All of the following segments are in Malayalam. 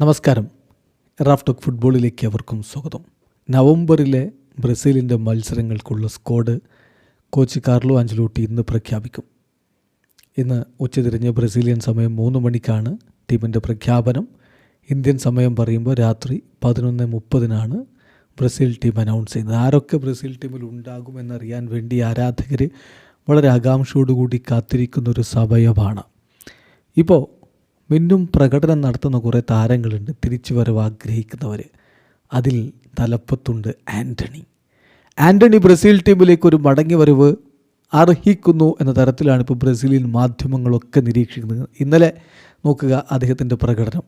നമസ്കാരം. റാഫ് ടോക്ക് ഫുട്ബോളിലേക്ക് അവർക്കും സ്വാഗതം. നവംബറിലെ ബ്രസീലിന്റെ മത്സരങ്ങൾക്കുള്ള സ്ക്വാഡ് കോച്ച് കാർലോ ആഞ്ചലോട്ടി ഇന്ന് പ്രഖ്യാപിക്കും. ഇന്ന് ഉച്ചതിരിഞ്ഞ് ബ്രസീലിയൻ സമയം മൂന്ന് മണിക്കാണ് ടീമിന്റെ പ്രഖ്യാപനം. ഇന്ത്യൻ സമയം പറയുമ്പോൾ രാത്രി പതിനൊന്ന് മുപ്പതിനാണ് ബ്രസീൽ ടീം അനൗൺസ് ചെയ്യുന്നത്. ആരൊക്കെ ബ്രസീൽ ടീമിൽ ഉണ്ടാകുമെന്നറിയാൻ വേണ്ടി ആരാധകർ വളരെ ആകാംക്ഷയോടുകൂടി കാത്തിരിക്കുന്നൊരു സമയമാണ്. ഇപ്പോൾ മിന്നും പ്രകടനം നടത്തുന്ന കുറേ താരങ്ങളുണ്ട്. തിരിച്ചു വരവ് ആഗ്രഹിക്കുന്നവർ. അതിൽ തലപ്പത്തുണ്ട് ആന്റണി ആന്റണി ബ്രസീൽ ടീമിലേക്ക് ഒരു മടങ്ങി വരവ് അർഹിക്കുന്നു എന്ന തരത്തിലാണ് ഇപ്പോൾ ബ്രസീലിയൻ മാധ്യമങ്ങളൊക്കെ നിരീക്ഷിക്കുന്നത്. ഇന്നലെ നോക്കുക അദ്ദേഹത്തിന്റെ പ്രകടനം.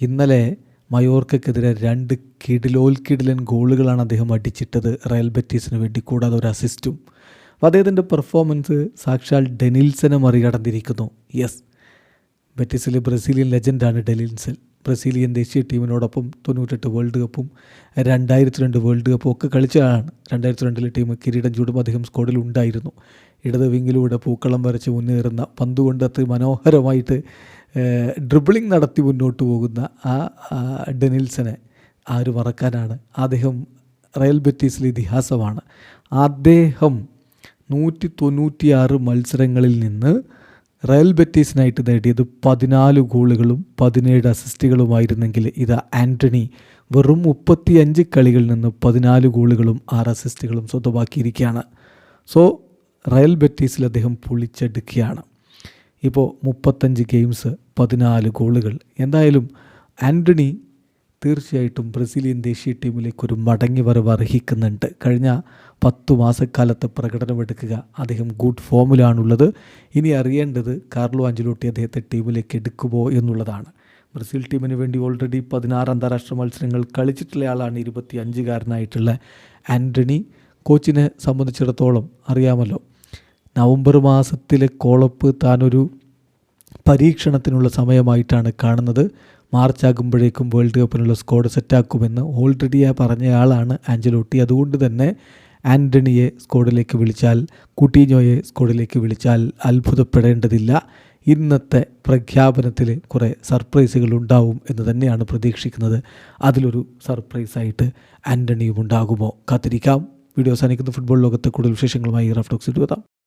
ഇന്നലെ മയോർക്കെതിരെ രണ്ട് കിടിലോൽക്കിടിലൻ ഗോളുകളാണ് അദ്ദേഹം അടിച്ചിട്ടത് റയൽ ബെറ്റീസിന് വേണ്ടി. കൂടാതെ ഒരു അസിസ്റ്റും. അപ്പോൾ അദ്ദേഹത്തിന്റെ പെർഫോമൻസ് സാക്ഷാൽ ഡെനിൽസനെ മറികടന്നിരിക്കുന്നു. യെസ് ബെറ്റിസിലെ ബ്രസീലിയൻ ലെജൻഡാണ് ഡെലിൻസൽ ബ്രസീലിയൻ ദേശീയ ടീമിനോടൊപ്പം തൊണ്ണൂറ്റെട്ട് വേൾഡ് കപ്പും രണ്ടായിരത്തി രണ്ട് വേൾഡ് കപ്പും ഒക്കെ കളിച്ചതാണ് രണ്ടായിരത്തി രണ്ടിലെ ടീം കിരീടം ചൂടും അദ്ദേഹം സ്കോഡിൽ ഉണ്ടായിരുന്നു. ഇടത് വിങ്ങിലൂടെ പൂക്കളം വരച്ച് മുന്നേറുന്ന പന്തുകൊണ്ട് അത്ര മനോഹരമായിട്ട് ഡ്രിബിളിംഗ് നടത്തി മുന്നോട്ട് പോകുന്ന ആ ഡെനിൽസനെ ആര് മറക്കാനാണ്? അദ്ദേഹം റയൽ ബെറ്റീസിലെ ഇതിഹാസമാണ്. അദ്ദേഹം നൂറ്റി തൊണ്ണൂറ്റിയാറ് മത്സരങ്ങളിൽ നിന്ന് റയൽ ബെറ്റീസിനായിട്ട് നേടിയത് പതിനാല് ഗോളുകളും പതിനേഴ് അസിസ്റ്റുകളുമായിരുന്നെങ്കിൽ ഇത് ആന്റണി വെറും മുപ്പത്തിയഞ്ച് കളികളിൽ നിന്ന് പതിനാല് ഗോളുകളും ആറ് അസിസ്റ്റുകളും സ്വന്തമാക്കിയിരിക്കുകയാണ്. സോ റയൽ ബെറ്റീസിൽ അദ്ദേഹം പൊളിച്ചെടുക്കുകയാണ്. ഇപ്പോൾ മുപ്പത്തഞ്ച് ഗെയിംസ് പതിനാല് ഗോളുകൾ. എന്തായാലും ആന്റണി തീർച്ചയായിട്ടും ബ്രസീലിയൻ ദേശീയ ടീമിലേക്ക് ഒരു മടങ്ങി വരവ് അർഹിക്കുന്നുണ്ട്. കഴിഞ്ഞ പത്തു മാസക്കാലത്തെ പ്രകടനമെടുക്കുക അദ്ദേഹം ഗുഡ് ഫോമിലാണുള്ളത് ഇനി അറിയേണ്ടത് കാർലോ അഞ്ചലോട്ടി അദ്ദേഹത്തെ ടീമിലേക്ക് എടുക്കുമോ എന്നുള്ളതാണ്. ബ്രസീൽ ടീമിന് വേണ്ടി ഓൾറെഡി പതിനാറ് അന്താരാഷ്ട്ര മത്സരങ്ങൾ കളിച്ചിട്ടുള്ള ആളാണ് ഇരുപത്തി അഞ്ചുകാരനായിട്ടുള്ള ആന്റണി കോച്ചിനെ സംബന്ധിച്ചിടത്തോളം അറിയാമല്ലോ നവംബർ മാസത്തിലെ കോളപ്പ് താനൊരു പരീക്ഷണത്തിനുള്ള സമയമായിട്ടാണ് കാണുന്നത്. മാർച്ച് ആകുമ്പോഴേക്കും വേൾഡ് കപ്പിനുള്ള സ്ക്വാഡ് സെറ്റാക്കുമെന്ന് ഓൾറെഡി ആ പറഞ്ഞയാളാണ് ആഞ്ചലോട്ടി അതുകൊണ്ട് തന്നെ ആന്റണിയെ സ്ക്വാഡിലേക്ക് വിളിച്ചാൽ കുട്ടീഞ്ഞോയെ സ്ക്വാഡിലേക്ക് വിളിച്ചാൽ അത്ഭുതപ്പെടേണ്ടതില്ല. ഇന്നത്തെ പ്രഖ്യാപനത്തിൽ കുറേ സർപ്രൈസുകൾ ഉണ്ടാവും എന്ന് തന്നെയാണ് പ്രതീക്ഷിക്കുന്നത്. അതിലൊരു സർപ്രൈസായിട്ട് ആന്റണിയും ഉണ്ടാകുമോ? കാത്തിരിക്കാം. വീഡിയോ അവസാനിക്കുന്ന. ഫുട്ബോൾ ലോകത്തെ കൂടുതൽ വിശേഷങ്ങളുമായി റഫ് വരാം